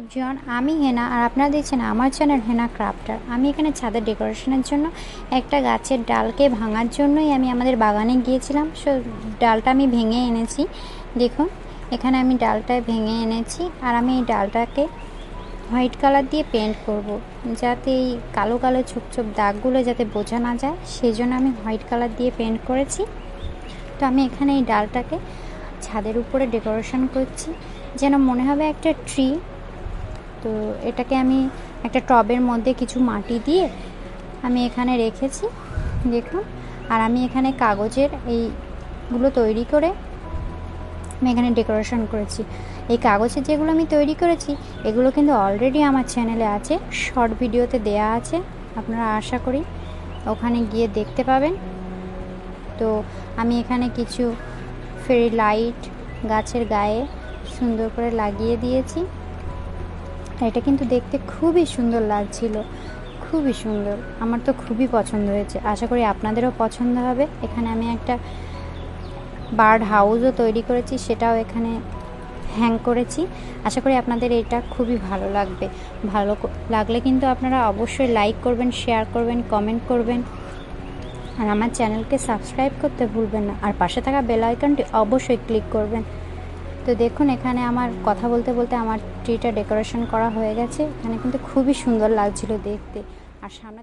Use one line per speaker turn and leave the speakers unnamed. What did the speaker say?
Everyone আমি হেনা, আর আপনারা দেখছেন আমার চ্যানেল হেনা ক্রাফটার। আমি এখানে ছাদের ডেকোরেশনের জন্য একটা গাছের ডালকে ভাঙার জন্যই আমি আমাদের বাগানে গিয়েছিলাম। সো, ডালটা আমি ভেঙে এনেছি। দেখুন, এখানে আমি ডালটা ভেঙে এনেছি, আর আমি এই ডালটাকে হোয়াইট কালার দিয়ে পেন্ট করব, যাতে এই কালো কালো ছোপ ছোপ দাগগুলো যাতে বোঝা না যায়। সেই জন্য আমি হোয়াইট কালার দিয়ে পেন্ট করেছি। তো আমি এখানে এই ডালটাকে ছাদের উপরে ডেকোরেশন করছি, যেন মনে হবে একটা ট্রি তো এটাকে আমি একটা টবের মধ্যে কিছু মাটি দিয়ে আমি এখানে রেখেছি, দেখুন। আর আমি এখানে কাগজের এইগুলো তৈরি করে আমি এখানে ডেকোরেশন করেছি। এই কাগজের যেগুলো আমি তৈরি করেছি, এগুলো কিন্তু অলরেডি আমার চ্যানেলে আছে শর্ট ভিডিওতে দেয়া আছে, আপনারা আশা করি ওখানে গিয়ে দেখতে পাবেন। তো আমি এখানে কিছু ফেরি লাইট গাছের গায়ে সুন্দর করে লাগিয়ে দিয়েছি। এটা কিন্তু দেখতে খুবই সুন্দর লাগছিল, খুবই সুন্দর। আমার তো খুবই পছন্দ হয়েছে। আশা করি আপনাদেরও পছন্দ হবে। এখানে আমি একটা বার্ড হাউসও তৈরি করেছি, সেটাও এখানে হ্যাং করেছি। আশা করি আপনাদের এটা খুবই ভালো লাগবে। ভালো লাগলে কিন্তু আপনারা অবশ্যই লাইক করবেন শেয়ার করবেন কমেন্ট করবেন। আর আমার চ্যানেলকে সাবস্ক্রাইব করতে ভুলবেন না। আর পাশে থাকা বেল আইকনটি অবশ্যই ক্লিক করবেন। তো দেখুন, এখানে আমার কথা বলতে বলতে আমার ট্রিটা ডেকোরেশন করা হয়ে গেছে। এখানে কিন্তু খুবই সুন্দর লাগছিল দেখতে। আর সামনে